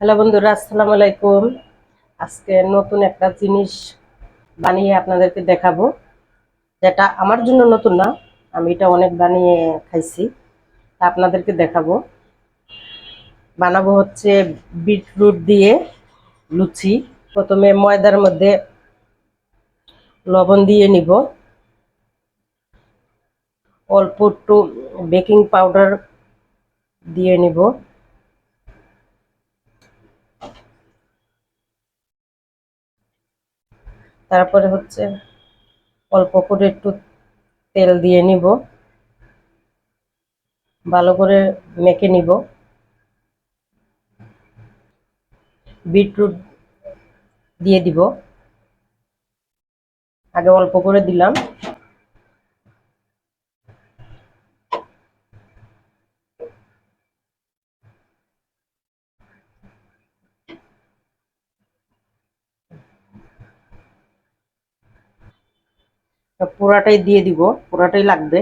Hello বন্ধুরা, আসসালামু আলাইকুম। আজকে নতুন একটা জিনিস বানিয়ে আপনাদেরকে দেখাবো। যেটা আমার জন্য নতুন না, আমি এটা অনেক বানিয়ে খাইছি। তা আপনাদেরকে দেখাবো। বানাবো হচ্ছে বিটরুট দিয়ে লুচি। প্রথমে ময়দার মধ্যে লবণ দিয়ে নিব। অল্প একটু বেকিং পাউডার দিয়ে নিব। তারপরে হচ্ছে অল্প করে একটু তেল দিয়ে নিব। ভালো করে মেখে নিব। বিটরুট দিয়ে দিব। আগে অল্প করে দিলাম। পুরাটাই দিয়ে দিব, পুরাটাই লাগবে।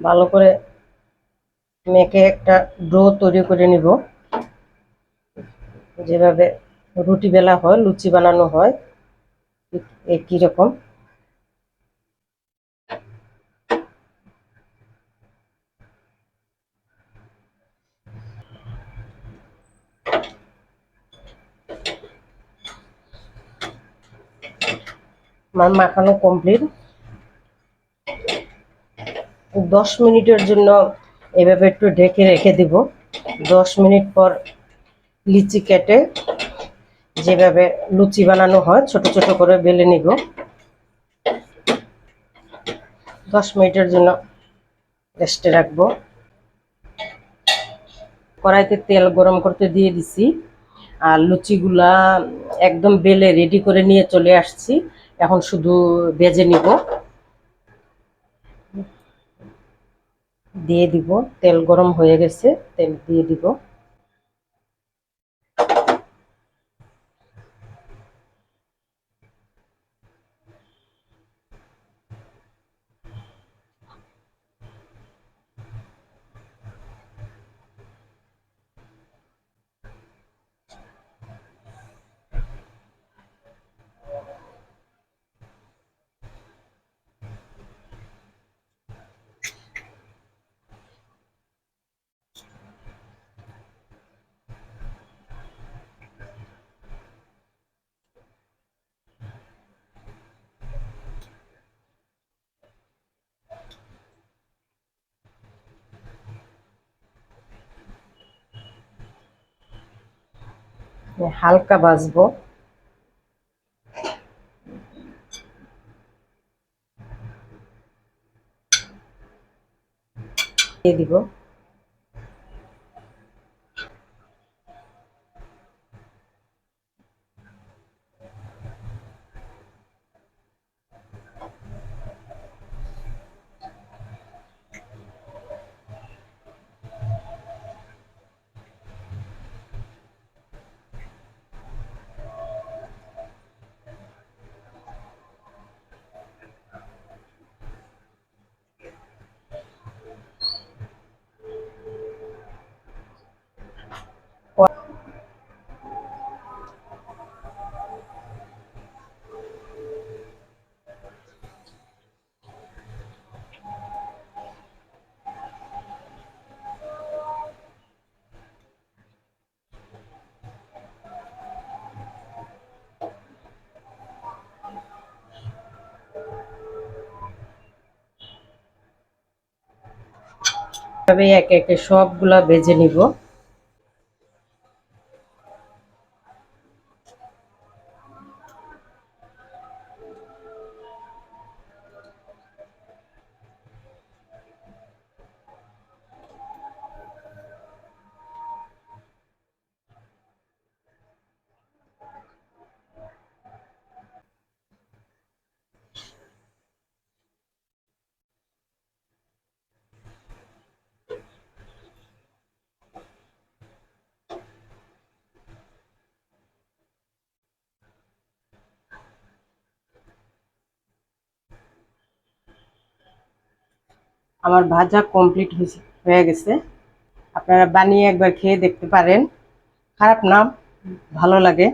ভালো করে মেখে একটা ডো তৈরি করে নিব। যেভাবে রুটি বেলা হয়, লুচি বানানো হয় একই রকম। আমার মাখানো কমপ্লিট দশ মিনিটের জন্য এভাবে একটু ঢেকে রেখে দিব। দশ মিনিট পর লিচি কেটে যেভাবে লুচি বানানো হয়, ছোট ছোট করে বেলে নিব। দশ মিনিটের জন্য রেস্টে রাখব। কড়াইতে তেল গরম করতে দিয়ে দিছি। আর লুচিগুলা একদম বেলে রেডি করে নিয়ে চলে আসছি। এখন শুধু ভেজে নিব। দিয়ে দিব তেল গরম হয়ে গেছে তেল দিয়ে দিব। হালকা বাজব দিয়ে দিব। তবে একে একে সবগুলা ভেজে নিব। আমার ভাজা কমপ্লিট হয়ে গেছে। আপনারা বানিয়ে একবার খেয়ে দেখতে পারেন। খারাপ না, ভালো লাগে।